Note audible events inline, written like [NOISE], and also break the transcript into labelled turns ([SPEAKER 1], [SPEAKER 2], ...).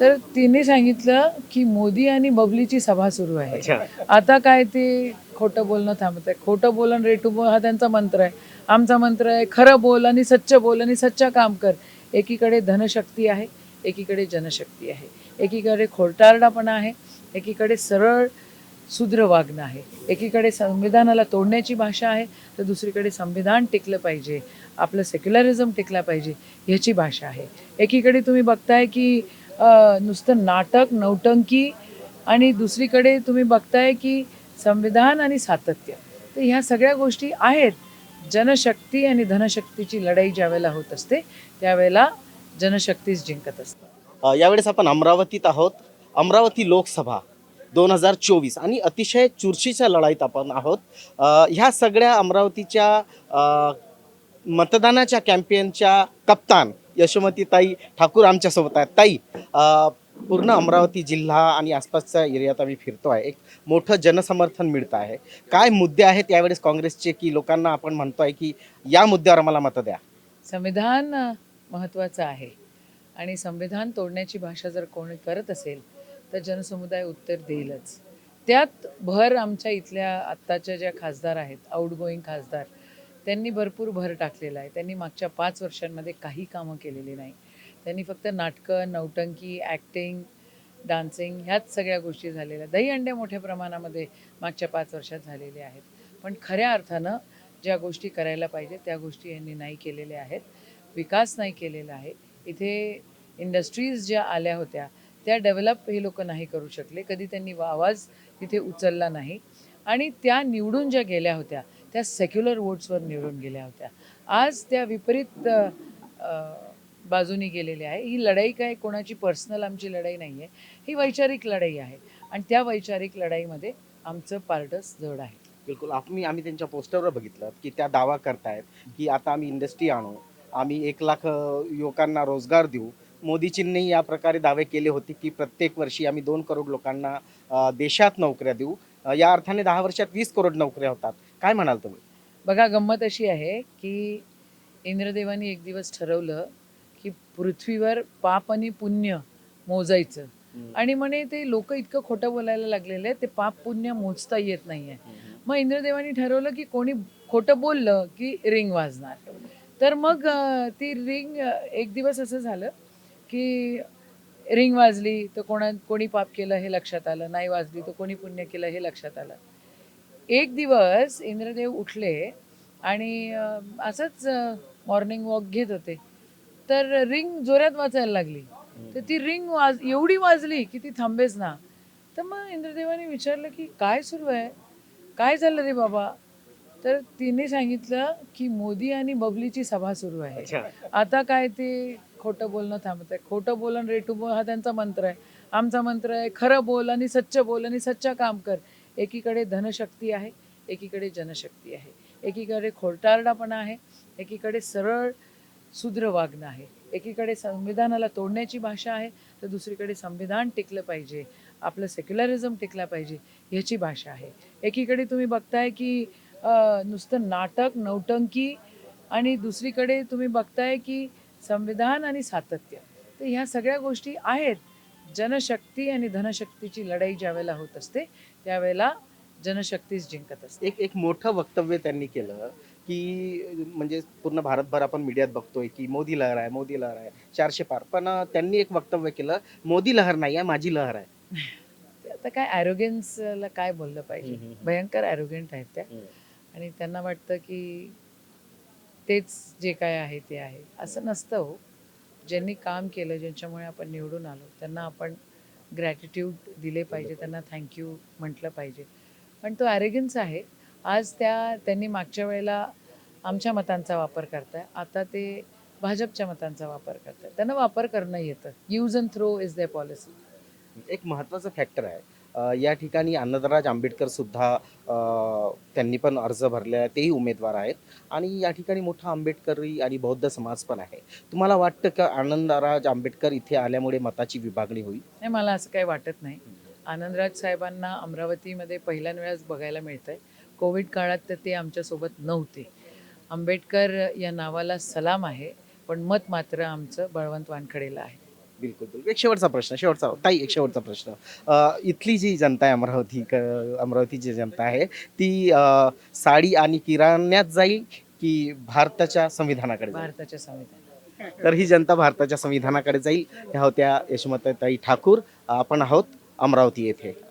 [SPEAKER 1] तर तिने सांगितलं की मोदी आणि बबलीची सभा सुरू आहे. आता काय ते खोटं बोलणं थांबत आहे खोटं बोल आणि रेटू बोल हा त्यांचा मंत्र आहे. आमचा मंत्र आहे खरं बोल आणि सच्च बोल आणि सच्च काम कर. एकीकडे धनशक्ती आहे एकीकडे जनशक्ती आहे. एकीकडे खोटारडापणा आहे एकीकडे सरळ शूद्र वागणं आहे. एकीकडे संविधानाला तोडण्याची भाषा आहे तर दुसरीकडे संविधान टिकलं पाहिजे. आपलं सेक्युलरिझम टिकला पाहिजे ह्याची भाषा आहे. एकीकडे तुम्ही बघताय की नुसतं नाटक नौटंकी आणि दुसरीकडे तुम्ही बघताय की संविधान आणि सातत्य. तर ह्या सगळ्या गोष्टी आहेत. जनशक्ती आणि धनशक्तीची लढाई ज्यावेळेला होत असते त्यावेळेला जनशक्तीच जिंकत असते.
[SPEAKER 2] यावेळेस आपण अमरावतीत आहोत. अमरावती लोकसभा दोन हजार चोवीस आणि अतिशय चुरशीच्या लढाईत आपण आहोत. ह्या सगळ्या अमरावतीच्या मतदानाच्या कॅम्पेनच्या कप्तान यशोमती ताई ठाकूर आमच्यासोबत आहेत. ताई पूर्ण अमरावती जिल्हा आणि आसपासच्या एरियात आम्ही फिरतो आहे. एक मोठं जनसमर्थन मिळतं आहे. काय मुद्दे आहेत यावेळेस काँग्रेसचे की लोकांना आपण म्हणतो आहे की या मुद्द्यावर आम्हाला मतं द्या?
[SPEAKER 1] संविधान महत्त्वाचं आहे. आणि संविधान तोडण्याची भाषा जर कोणी करत असेल तर जनसमुदाय उत्तर देईलच. त्यात भर आमच्या इथल्या आत्ताच्या ज्या खासदार आहेत आउटगोईंग खासदार त्यांनी भरपूर भर टाकलेला आहे. त्यांनी मागच्या पाच वर्षांमध्ये काही कामं केलेली नाही. त्यांनी फक्त नाटकं नौटंकी ॲक्टिंग डान्सिंग ह्याच सगळ्या गोष्टी झालेल्या दहीहंड्या मोठ्या प्रमाणामध्ये मागच्या पाच वर्षात झालेले आहेत. पण खऱ्या अर्थानं ज्या गोष्टी करायला पाहिजे त्या गोष्टी यांनी नाही केलेल्या आहेत. विकास नाही केलेला आहे. इथे इंडस्ट्रीज ज्या आल्या होत्या त्या डेव्हलप हे लोक नाही करू शकले. कधी त्यांनी वा- आवाज तिथे उचलला नाही. आणि त्या निवडून ज्या गेल्या होत्या त्या सेक्युलर वोट्सवर निवडून गेल्या होत्या. आज त्या विपरीत बाजूनी गेलेल्या आहे. ही लढाई काय कोणाची पर्सनल आमची लढाई नाही आहे ही वैचारिक लढाई आहे. आणि त्या वैचारिक लढाईमध्ये आमचं पार्टस जड आहे.
[SPEAKER 2] बिलकुल. आम्ही आम्ही त्यांच्या पोस्टरवर बघितलं की त्या दावा करतायत की आता आम्ही इंडस्ट्री आणू. आम्ही एक लाख युवकांना रोजगार देऊ. मोदीजींनी या प्रकारे दावे केले होते की प्रत्येक वर्षी आम्ही दोन करोड लोकांना देशात नोकऱ्या देऊ. या अर्थाने दहा वर्षात वीस करोड नोकऱ्या होतात. काय म्हणाल तुम्ही?
[SPEAKER 1] बघा गंमत अशी आहे की इंद्रदेवानी एक दिवस ठरवलं की पृथ्वीवर पाप आणि पुण्य मोजायचं. आणि म्हणे ते लोक इतकं खोटं बोलायला लागलेले ते पाप पुण्य मोजता येत नाहीये. मग इंद्रदेवानी ठरवलं की कोणी खोटं बोललं की रिंग वाजणार. तर मग ती रिंग एक दिवस असं झालं की रिंग वाजली तर कोणा कोणी पाप केलं हे लक्षात आलं नाही वाजली तर कोणी पुण्य केलं हे लक्षात आलं. एक दिवस इंद्रदेव उठले आणि असंच मॉर्निंग वॉक घेत होते. तर रिंग जोरात वाजायला लागली. तर ती रिंग वाज एवढी वाजली की ती थांबेच ना. तर मग इंद्रदेवाने विचारलं की काय सुरू आहे? काय झालं रे बाबा? तर तिने सांगितलं की मोदी आणि बबलीची सभा सुरू आहे. आता काय ते खोटं बोलणं थांबत आहे खोटं बोल आणि रेटू बोल हा त्यांचा मंत्र आहे. आमचा मंत्र आहे खरं बोल आणि सच्च बोल आणि सच्चा काम कर. एकीकडे धनशक्ती आहे एकीकडे जनशक्ती आहे. एकीकडे खोटारडापणा आहे एकीकडे सरळ सुद्र वागणं आहे. एकीकडे संविधानाला तोडण्याची भाषा आहे तर दुसरीकडे संविधान टिकलं पाहिजे. आपलं सेक्युलरिझम टिकला पाहिजे ह्याची भाषा आहे. एकीकडे तुम्ही बघताय की नुसतं नाटक नौटंकी आणि दुसरीकडे तुम्ही बघताय की संविधान आणि सातत्य. तर ह्या सगळ्या गोष्टी आहेत. जनशक्ती आणि धनशक्तीची लढाई ज्यावेळेला होत असते त्यावेळेला जनशक्तीच जिंकत असते.
[SPEAKER 2] एक एक मोठं वक्तव्य त्यांनी केलं की म्हणजे पूर्ण भारतभर आपण मीडियात बघतोय की मोदी लहर आहे मोदी लहर आहे चारशे पार. पण त्यांनी एक वक्तव्य केलं मोदी लहर नाही आहे माझी लहर आहे. [LAUGHS]
[SPEAKER 1] आता काय ॲरोगन्सला काय बोललं पाहिजे. भयंकर ॲरोगेंट आहेत त्या. आणि त्यांना वाटतं की तेच जे काय आहे ते आहे. असं नसतं हो. ज्यांनी काम केलं ज्यांच्यामुळे आपण निवडून आलो त्यांना आपण ग्रॅटिट्यूड दिले पाहिजे त्यांना थँक्यू म्हटलं पाहिजे. पण तो ॲरेगन्स आहे. आज त्या त्यांनी मागच्या वेळेला आमच्या मतांचा वापर करताय. आता ते भाजपच्या मतांचा वापर करताय. त्यांना वापर करणं येतं. Use and throw is the policy
[SPEAKER 2] एक महत्त्वाचं फॅक्टर आहे. या ठिकाणी आनंदराज आंबेडकर सुद्धा त्यांनी पण अर्ज भरले आहे तेही उमेदवार आहेत. आणि या ठिकाणी मोठा आंबेडकरी आणि बौद्ध समाज पण आहे. तुम्हाला वाटतं का आनंदराज आंबेडकर इथे आल्यामुळे मताची विभागणी होईल?
[SPEAKER 1] नाही मला असं काही वाटत नाही. आनंदराज साहेबांना अमरावतीमध्ये पहिल्यांदाच बघायला बघायला आहे कोविड काळात तर ते आमच्यासोबत नव्हते. आंबेडकर या नावाला सलाम आहे पण मत मात्र आमचं बळवंत वानखडेला आहे.
[SPEAKER 2] बिलकुल बिलकुल. एक शेवटचा प्रश्न शेवटचा ताई एक शेवटचा प्रश्न. अ, इथली जी जनता आहे अमरावती अमरावतीची जनता आहे ती अ, साडी आणि किराण्यात जाईल की भारताच्या संविधानाकडे जाईल?
[SPEAKER 1] भारताच्या संविधान
[SPEAKER 2] तर ही जनता भारताच्या संविधानाकडे जाईल. ह्या होत्या यशोमताई ठाकूर. आपण आहोत अमरावती येथे.